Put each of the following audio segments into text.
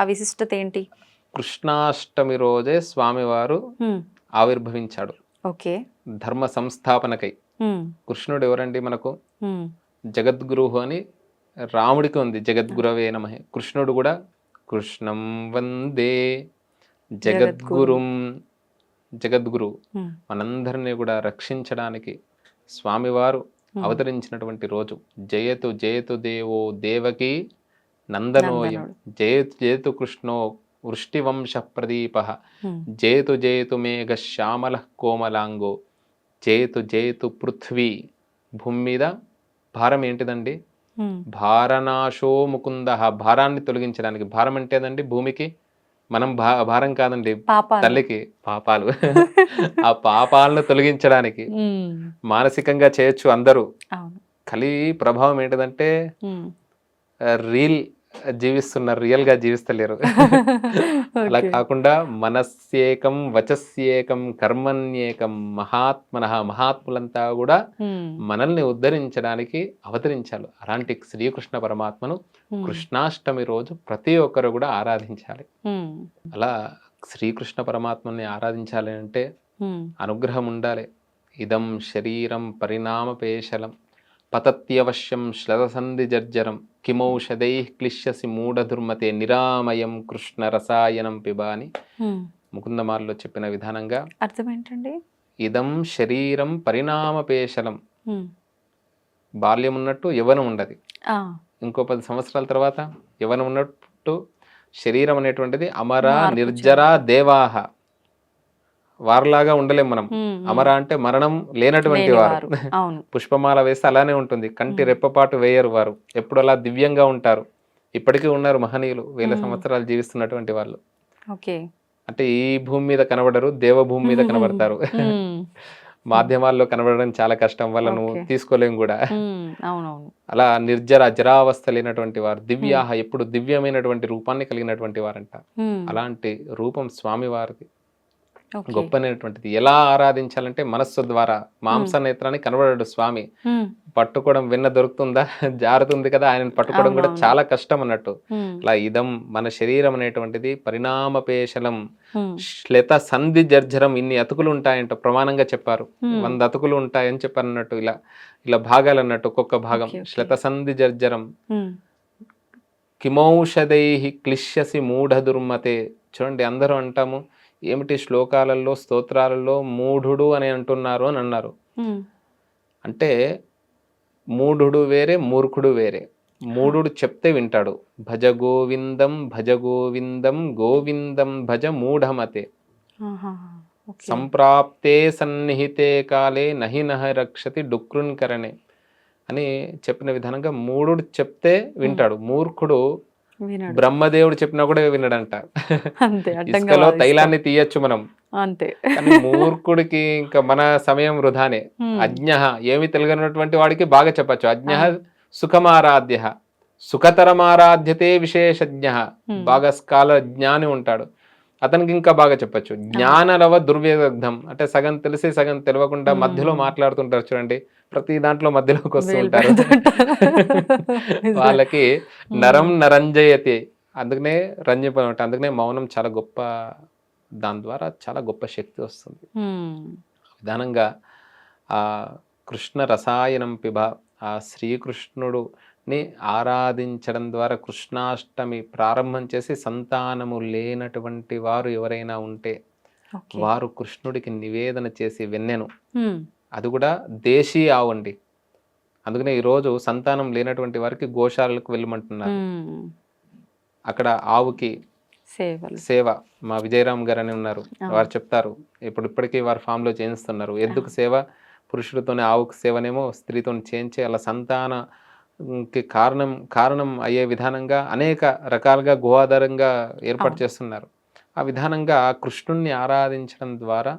ఆ విశిష్టత ఏంటి? కృష్ణాష్టమి రోజే స్వామివారు ఆవిర్భవించాడు. ఓకే. ధర్మ సంస్థాపనకై. కృష్ణుడు ఎవరండి మనకు? హ్మ్, జగద్గురువు అని రాముడికి ఉంది. జగద్గురవే నమ. కృష్ణుడు కూడా కృష్ణం వందే జగద్గురుం జగద్గురు. మనందరినీ కూడా రక్షించడానికి స్వామివారు. అవతరించినటువంటి రోజు. జయతు జయతు దేవో దేవకి నందనోయం. జయతు జయతు కృష్ణో వృష్టివంశ ప్రదీప. హ్మ్, జయతు జయతు మేఘ శ్యామల కోమలాంగో. జయతు జయతు పృథ్వీ. భూమి మీద భారం ఏంటిదండి? భారనాశో ముకుంద. భారాన్ని తొలగించడానికి. భారం అంటేదండి భూమికి మనం భా భారం కాదండి. తల్లికి పాపాలు. ఆ పాపాలను తొలగించడానికి మానసికంగా చేయొచ్చు అందరూ. కలి ప్రభావం ఏంటిదంటే. రీల్ జీవిస్తున్నారు రియల్గా జీవిస్తలేరు. అలా. కాకుండా మనస్యేకం వచస్యేకం కర్మణ్యేకం మహాత్మన మహాత్ములంతా కూడా మనల్ని ఉద్ధరించడానికి అవతరించాలి. అలాంటి శ్రీకృష్ణ పరమాత్మను కృష్ణాష్టమి రోజు ప్రతి ఒక్కరు కూడా ఆరాధించాలి. అలా శ్రీకృష్ణ పరమాత్మని ఆరాధించాలి అంటే. అనుగ్రహం ఉండాలి. ఇదం శరీరం పరిణామపేశలం పతత్యవశ్యం శ్లతసంధి జర్జరం కిమౌషధై క్లిశ్యసి మూఢదుర్మతే నిరామయం కృష్ణ రసాయనం పిబ అని చెప్పిన విధానంగా అర్థం ఏంటండి ఇదం శరీరం పరిణామపేశలం. బాల్యం ఉన్నట్టు యవనం ఉండదు ఇంకో పది సంవత్సరాల తర్వాత యవనం ఉన్నట్టు శరీరం అనేటువంటిది అమర నిర్జర దేవాహ. వారిలాగా ఉండలేం మనం. అమర అంటే మరణం లేనటువంటి వారు. పుష్పమాల వేస్తే అలానే ఉంటుంది. కంటి. రెప్పపాటు వేయరు వారు. ఎప్పుడు అలా దివ్యంగా ఉంటారు. ఇప్పటికీ ఉన్నారు మహనీయులు. వేల. సంవత్సరాలు జీవిస్తున్నటువంటి వాళ్ళు. అంటే ఈ భూమి మీద కనబడరు దేవభూమి మీద కనబడతారు. మాధ్యమాల్లో కనబడడం చాలా కష్టం. వాళ్ళను ఓకే. తీసుకోలేం కూడా. అలా నిర్జర జరావస్థ లేనటువంటి వారు దివ్యాహ ఎప్పుడు దివ్యమైనటువంటి రూపాన్ని కలిగినటువంటి వారంట. అలాంటి రూపం స్వామివారిది. ఓకే. గొప్పనైనటువంటిది ఎలా ఆరాధించాలంటే మనస్సు ద్వారా మాంస నేత్రాన్ని కనబడడు స్వామి. పట్టుకోవడం వెన్న దొరుకుతుందా? జారుతుంది కదా ఆయన పట్టుకోవడం కూడా. చాలా కష్టం అన్నట్టు. అలా ఇదం మన శరీరం అనేటువంటిది పరిణామపేశలం హ్మ్, శ్లెత సంధి జర్జరం ఇన్ని అతుకులు ఉంటాయంట ప్రమాణంగా చెప్పారు. వంద అతుకులు ఉంటాయని చెప్పారు అన్నట్టు ఇలా ఇలా భాగాలు అన్నట్టు ఒక్కొక్క భాగం. శ్లెత సంధి జర్జరం. కిమౌషధై క్లిశ్యసి మూఢ దుర్మతే చూడండి అందరూ అంటాము ఏమిటి శ్లోకాలలో స్తోత్రాలలో మూఢుడు అని అంటున్నారు అని అన్నారు. అంటే మూఢుడు వేరే మూర్ఖుడు వేరే. మూఢుడు చెప్తే వింటాడు. భజ గోవిందం భజ గోవిందం గోవిందం భజ మూఢమతే. సంప్రాప్తే సన్నిహితే కాలే నహి నహ రక్షతి డుక్రున్కరణే అని చెప్పిన విధానంగా మూఢుడు చెప్తే వింటాడు. మూర్ఖుడు. బ్రహ్మదేవుడు చెప్పినా కూడా వినడంట. ఇసుకలో. తైలాన్ని తీయచ్చు మనం. అంతే. మూర్ఖుడికి ఇంకా మన సమయం వృధానే. అజ్ఞ ఏమి తెలియనటువంటి వాడికి బాగా చెప్పచ్చు. అజ్ఞ. సుఖమారాధ్య సుఖతరమారాధ్యతే విశేషజ్ఞ. బాగా స్కాల జ్ఞాని ఉంటాడు. అతనికి ఇంకా బాగా చెప్పచ్చు. జ్ఞానరవ దుర్వేదగ్ధం అంటే సగం తెలిసి సగం తెలియకుండా. మధ్యలో మాట్లాడుతుంటారు చూడండి. ప్రతి దాంట్లో మధ్యలోకి వస్తూ ఉంటారు. వాళ్ళకి. నరం నరంజయతి. అందుకనే రంజిపం అంటే అందుకనే మౌనం చాలా గొప్ప దాని ద్వారా చాలా గొప్ప శక్తి వస్తుంది. విధానంగా ఆ కృష్ణ రసాయనం పిబ ఆ శ్రీకృష్ణుడుని ఆరాధించడం ద్వారా కృష్ణాష్టమి ప్రారంభం చేసి సంతానము లేనటువంటి వారు ఎవరైనా ఉంటే. వారు కృష్ణుడికి నివేదన చేసి వెన్నెను. అది కూడా దేశీ ఆవు అండి అందుకనే ఈరోజు సంతానం లేనటువంటి వారికి గోశాలకు వెళ్ళమంటున్నారు. అక్కడ ఆవుకి సేవ మా విజయరామ్ గారు అని ఉన్నారు. వారు చెప్తారు ఇప్పుడు ఇప్పటికీ వారు farm లో చేయిస్తున్నారు. ఎందుకు సేవ? పురుషుడితోనే ఆవుకు సేవనేమో స్త్రీతో చేయించి అలా సంతాన కారణం కారణం అయ్యే విధానంగా అనేక రకాలుగా గోఆధారంగా ఏర్పాటు. చేస్తున్నారు. ఆ విధానంగా కృష్ణుణ్ణి ఆరాధించడం ద్వారా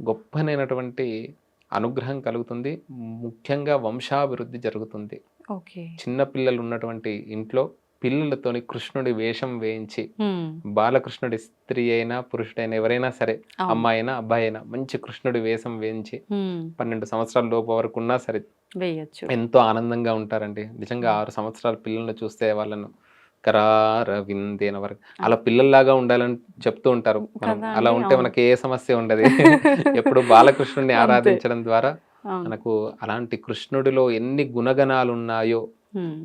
గొప్పనైనటువంటి అనుగ్రహం కలుగుతుంది. ముఖ్యంగా వంశాభివృద్ధి జరుగుతుంది. చిన్న పిల్లలు ఉన్నటువంటి ఇంట్లో పిల్లలతోని కృష్ణుడి వేషం వేయించి బాలకృష్ణుడి స్త్రీ అయినా పురుషుడైనా ఎవరైనా సరే. అమ్మాయి అయినా అబ్బాయి అయినా మంచి కృష్ణుడి వేషం వేయించి పన్నెండు సంవత్సరాల లోపు వరకు ఉన్నా సరే వేయచ్చు. ఎంతో ఆనందంగా ఉంటారండి. నిజంగా ఆరు సంవత్సరాల పిల్లల్ని చూస్తే వాళ్ళను కరార విందేన వరకు అలా పిల్లల్లాగా ఉండాలని చెప్తూ ఉంటారు. మనం అలా ఉంటే. మనకి ఏ సమస్య ఉండదు. ఎప్పుడు బాలకృష్ణుడిని. ఆరాధించడం ద్వారా. మనకు అలాంటి కృష్ణుడిలో ఎన్ని గుణగణాలు ఉన్నాయో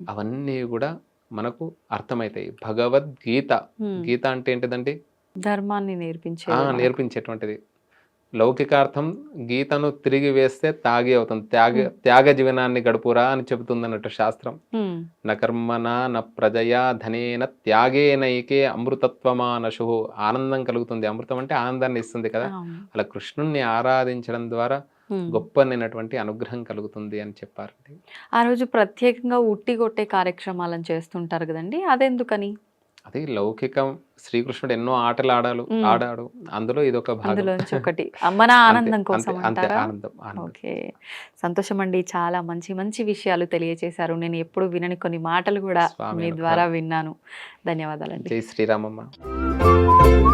అవన్నీ కూడా మనకు అర్థమవుతాయి భగవద్గీత. గీత అంటే ఏంటిదండి? ధర్మాన్ని నేర్పించే నేర్పించేటువంటిది. లౌకికార్థం గీతను తిరిగి వేస్తే తాగి అవుతుంది త్యాగ త్యాగ జీవనాన్ని గడుపురా అని చెబుతుంది అన్నట్టు శాస్త్రం న కర్మన న ప్రజయా ధనేన త్యాగేనైకే అమృతత్వమానశు. ఆనందం కలుగుతుంది. అమృతం అంటే ఆనందాన్ని ఇస్తుంది కదా. అలా కృష్ణుణ్ణి ఆరాధించడం ద్వారా గొప్పనైనటువంటి అనుగ్రహం కలుగుతుంది అని చెప్పారండి. ఆ రోజు ప్రత్యేకంగా ఉట్టి కొట్టే కార్యక్రమాలను చేస్తుంటారు కదండి. అదెందుకని? అది లౌకికం. శ్రీకృష్ణుడు ఎన్నో ఆటలు ఆడాలు. ఆడాడు. అందులో భాగం. అందులోంచి ఒకటి. మన ఆనందం కోసం ఓకే. సంతోషం అండి చాలా మంచి మంచి విషయాలు తెలియజేశారు నేను ఎప్పుడు వినని కొన్ని మాటలు కూడా మీ. ద్వారా విన్నాను. ధన్యవాదాలండి. జై శ్రీరామమ్మ.